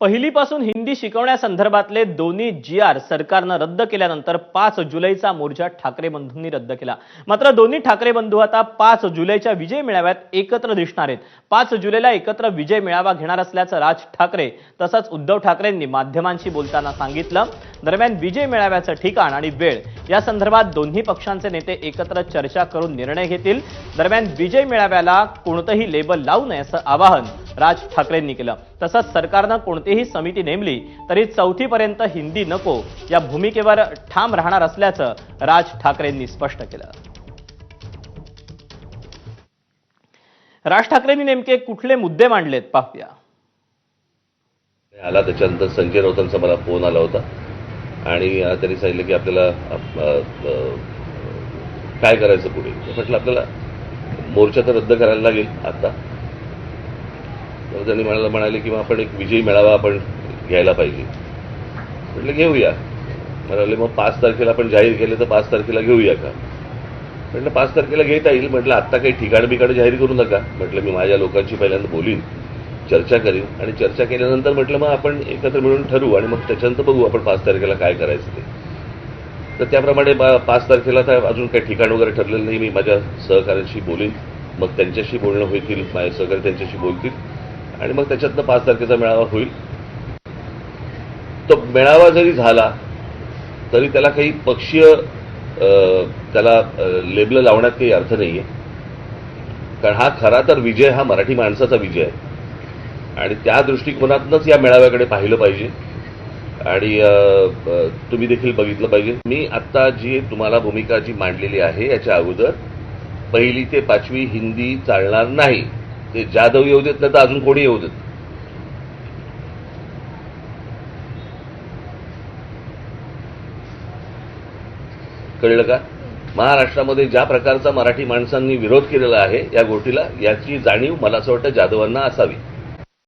पहिलीपासून हिंदी शिकवण्यासंदर्भातले दोन्ही जी आर सरकारनं रद्द केल्यानंतर पाच जुलैचा मोर्चा ठाकरे बंधूंनी रद्द केला. मात्र दोन्ही ठाकरे बंधू आता पाच जुलैच्या विजय मेळाव्यात एकत्र दिसणार आहेत. पाच जुलैला एकत्र विजय मेळावा घेणार असल्याचं राज ठाकरे तसंच उद्धव ठाकरेंनी माध्यमांशी बोलताना सांगितलं. दरम्यान विजय मेळाव्याचं ठिकाण आणि वेळ या संदर्भात दोन्ही पक्षांचे नेते एकत्र चर्चा करून निर्णय घेतील. दरम्यान विजय मेळाव्याला कोणतंही लेबल लावू नये असं आवाहन राज ठाकरेंनी केलं. तसंच सरकारनं कोणतीही समिती नेमली तरी चौथीपर्यंत हिंदी नको या भूमिकेवर ठाम राहणार असल्याचं राज ठाकरेंनी स्पष्ट केलं. राज ठाकरेंनी नेमके कुठले मुद्दे मांडलेत पाहूया. आला त्याच्यानंतर संजय राऊतांचा मला फोन आला होता. आणि त्यांनी सांगितलं की आपल्याला काय करायचं पुढे? म्हटलं आपल्याला मोर्चा तर रद्द करायला लागेल आता. तर त्यांनी म्हणाला म्हणाले की मग आपण एक विजयी मेळावा आपण घ्यायला पाहिजे. म्हटलं घेऊया. म्हणाले मग पाच तारखेला आपण जाहीर केले तर पाच तारखेला घेऊया का? म्हटलं पाच तारखेला घेता येईल. म्हटलं आत्ता काही ठिकाण बिकाण जाहीर करू नका. म्हटलं मी माझ्या लोकांशी पहिल्यांदा बोलीन. चर्चा करीन. आणि चर्चा केल्यानंतर म्हटलं मग आपण एकत्र मिळून ठरवू आणि मग त्याच्यानंतर बघू आपण पाच तारखेला काय करायचं ते. तर त्याप्रमाणे बा- पाच तारखेला तर अजून काही ठिकाण वगैरे ठरलेलं नाही. मी माझ्या सहकाऱ्यांशी बोलीन. मग त्यांच्याशी बोलणं होतील माझे सहकारी त्यांच्याशी बोलतील. आणि मग त्याच्यातनं पाच तारखेचा मेळावा होईल. तो मेळावा जरी झाला तरी त्याला काही पक्षीय त्याला लेबल लावण्यात काही अर्थ नाहीये. कारण हा खरा तर विजय हा मराठी माणसाचा विजय आहे. आणि त्या दृष्टिकोनातूनच या मेळाव्याकडे पाहिलं पाहिजे. आणि तुम्ही देखील बघितलं पाहिजे. मी आत्ता जी तुम्हाला भूमिका जी मांडलेली आहे याच्या अगोदर पहिली ते पाचवी हिंदी चालणार नाही. ते जाधव येऊ देत नाही तर अजून कोणी येऊ देत कळलं का? महाराष्ट्रामध्ये ज्या प्रकारचा मराठी माणसांनी विरोध केलेला आहे या गोष्टीला याची जाणीव मला असं वाटतं जाधवांना असावी.